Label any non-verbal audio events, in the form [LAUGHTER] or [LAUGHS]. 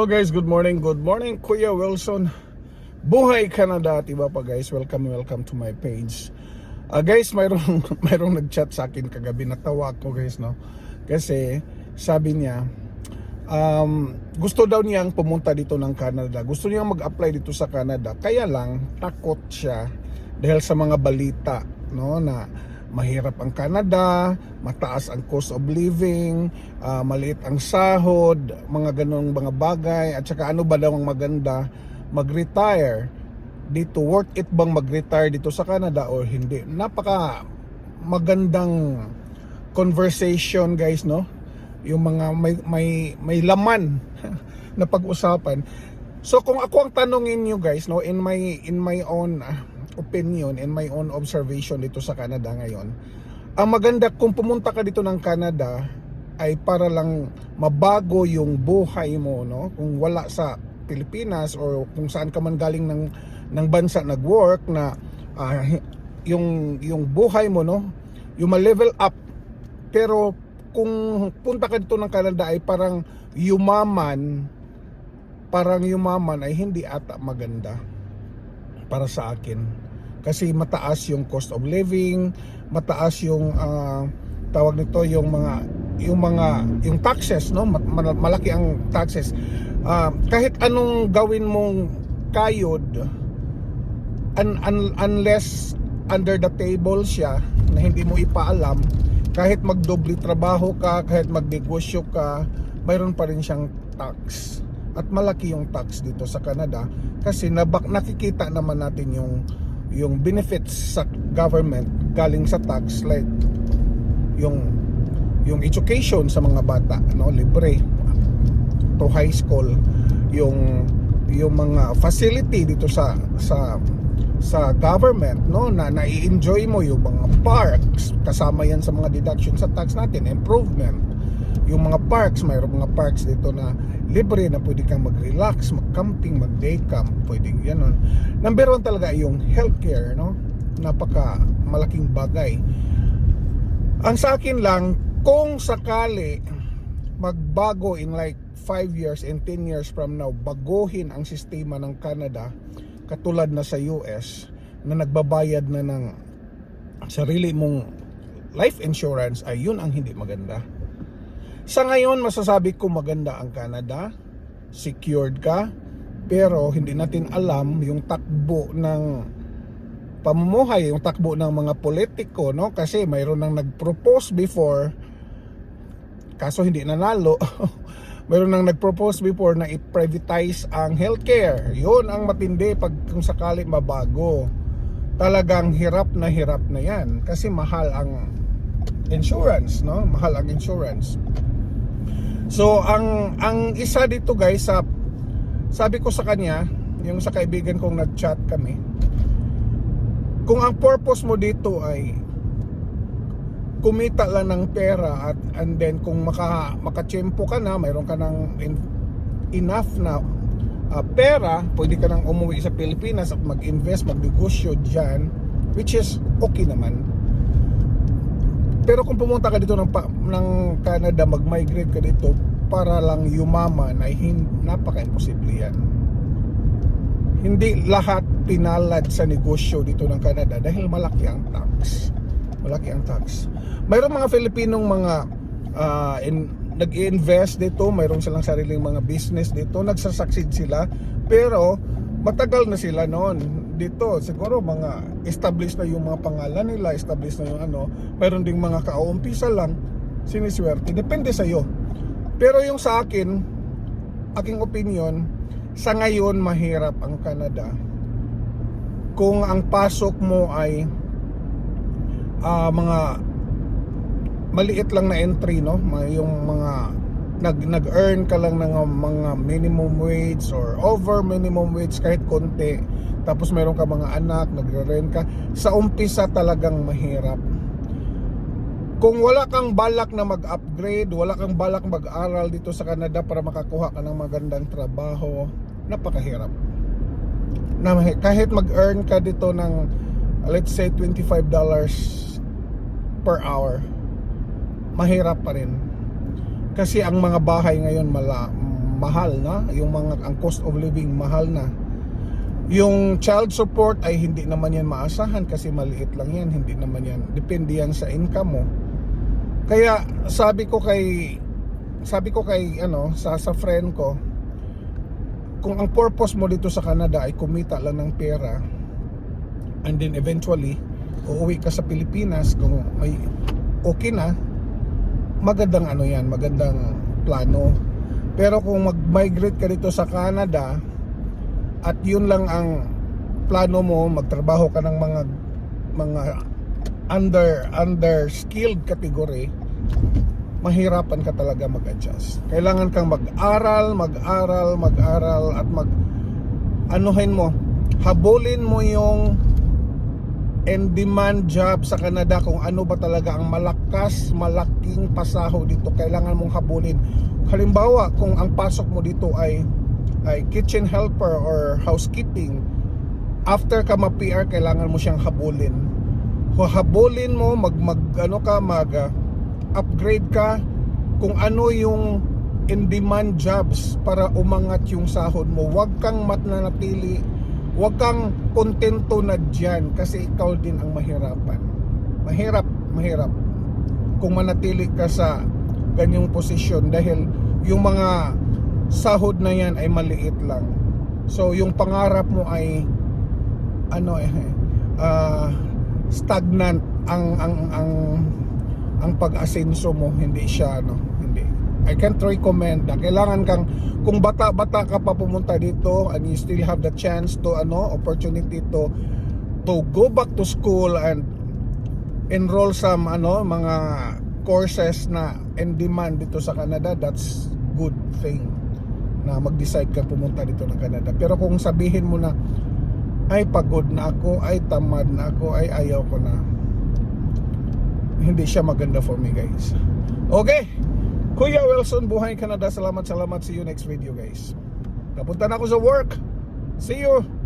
Hello guys, good morning, good morning Kuya Wilson. Buhay Canada, diba pa guys? Welcome, welcome to my page. Ah Guys, mayroong, [LAUGHS] mayroong nag-chat sa akin kagabi, natawa ko guys no? Kasi sabi niya um, Gusto daw niyang pumunta dito ng Canada. Gusto niyang mag-apply dito sa Canada. Kaya lang, takot siya Dahil sa mga balita no, na mahirap ang Canada, mataas ang cost of living, ah, maliit ang sahod, mga ganong mga bagay, at saka ano ba daw ang maganda, mag-retire dito, worth it bang mag-retire dito sa Canada or hindi? Napaka magandang conversation guys, no? Yung mga may, may, may laman [LAUGHS] na pag-usapan. So kung ako ang tanongin nyo guys, no, in my, in my own ah, opinion and my own observation dito sa Canada ngayon, ang maganda kung pumunta ka dito ng Canada ay para lang mabago yung buhay mo, no? Kung wala sa Pilipinas or kung saan ka man galing ng ng bansa nag-work na ah, yung yung buhay mo, no? Yung ma-level up. Pero kung punta ka dito ng Canada ay parang yumaman, parang yumaman ay hindi ata maganda para sa akin. Kasi mataas yung cost of living mataas yung ah, tawag nito yung mga yung mga yung taxes no? Ma- ma- malaki ang taxes. Ah, kahit anong gawin mong kayod un- un- unless under the table siya na hindi mo ipaalam kahit magdobli trabaho ka kahit magnegosyo ka mayroon pa rin siyang tax. At malaki yung tax dito sa Canada kasi nabak nakikita naman natin yung yung benefits sa government galing sa tax like yung yung education sa mga bata no? Libre to high school yung yung mga facility dito sa sa sa government no? Na nai-enjoy mo yung mga parks. Kasama yan sa mga deduction sa tax natin improvement. Yung mga parks mayroong mga parks dito na libre na pwede kang mag-relax mag-camping mag-day camp pwede yan number one talaga yung healthcare no? Napaka malaking bagay. Ang sa akin lang kung sakali magbago in like 5 years and 10 years from now baguhin ang sistema ng Canada katulad na sa US na nagbabayad na ng sarili mong life insurance ay yun ang hindi maganda sa ngayon masasabi ko maganda ang Canada. Secured ka. Pero hindi natin alam yung takbo ng pamumuhay yung takbo ng mga politiko no? Kasi mayroon nang nag-propose before. Kaso hindi nanalo. [LAUGHS] Mayroon nang nag-propose before na i-privatize ang healthcare. Yun ang matindi pag kung sakali mabago. Talagang hirap na hirap na yan. Kasi mahal ang insurance no? Mahal ang insurance so ang ang isa dito guys sa sabi ko sa kanya yung sa kaibigan kong nag-chat kami kung ang purpose mo dito ay kumita lang ng pera at and then kung maka makachempo ka na mayroon ka ng in- enough na ah, pera pwede ka nang umuwi sa Pilipinas at mag-invest magnegosyo diyan which is okay naman pero kung pumunta ka dito ng, ng Canada mag-migrate ka dito para lang yumaman ay napaka-imposible yan hindi lahat pinalad sa negosyo dito ng Canada dahil malaki ang tax. Malaki ang tax. Mayroong mga Filipinong mga ah, in, nag-invest dito, mayroong silang sariling mga business dito, nagsasucceed sila, pero matagal na sila noon dito. Siguro mga established na yung mga pangalan nila, established na yung ano, mayroon ding mga kauumpisa lang, siniswerte. Depende sa iyo. Pero yung sa akin, aking opinion, sa ngayon mahirap ang Canada. Kung ang pasok mo ay ah, mga maliit lang na entry no, yung mga nag nag-earn ka lang ng mga minimum wage or over minimum wage kahit konti tapos meron ka mga anak nagre-rent ka sa umpisa talagang mahirap kung wala kang balak na mag-upgrade, wala kang balak mag-aral dito sa Canada para makakuha ka ng magandang trabaho, napakahirap. Na kahit mag-earn ka dito ng let's say $25 per hour, mahirap pa rin. Kasi ang mga bahay ngayon mala, mahal na, yung mga ang cost of living mahal na. Yung child support ay hindi naman yan maasahan kasi maliit lang yan, hindi naman yan. Depende yan sa income mo. Kaya sabi ko kay sabi ko kay ano sa sa friend ko kung ang purpose mo dito sa Canada ay kumita lang ng pera and then eventually uuwi ka sa Pilipinas kung may okay na magandang ano yan magandang plano pero kung mag-migrate ka dito sa Canada at yun lang ang plano mo magtrabaho ka ng mga mga under under skilled category mahirapan ka talaga mag-adjust. Kailangan kang mag-aral, mag-aral, mag-aral at mag anuhin mo, habulin mo yung in-demand job sa Canada kung ano ba talaga ang malakas, malaking pasaho dito. Kailangan mong habulin. Halimbawa, kung ang pasok mo dito ay ay kitchen helper or housekeeping, after ka ma-PR, kailangan mo siyang habulin. Habulin mo, mag, mag ano ka, mag ah, upgrade ka kung ano yung in-demand jobs para umangat yung sahod mo. Huwag kang matnanatili, huwag kang kontento na dyan kasi ikaw din ang mahirapan. Mahirap, mahirap kung manatili ka sa ganyong posisyon dahil yung mga sahod na yan ay maliit lang. So yung pangarap mo ay ano eh ah, stagnant ang ang ang ang pag-asenso mo. Hindi siya ano hindi. I can't recommend na. Kailangan kang kung bata-bata ka pa pumunta dito and you still have the chance to ano opportunity to to go back to school and enroll some ano mga courses na in demand dito sa Canada that's good thing na mag-decide ka pumunta dito ng Canada. Pero kung sabihin mo na ay pagod na ako ay tamad na ako ay ayaw ko na hindi siya maganda for me guys. Okay. Kuya Wilson Buhay Canada. Salamat salamat. See you next video guys. Napunta na ako sa work. See you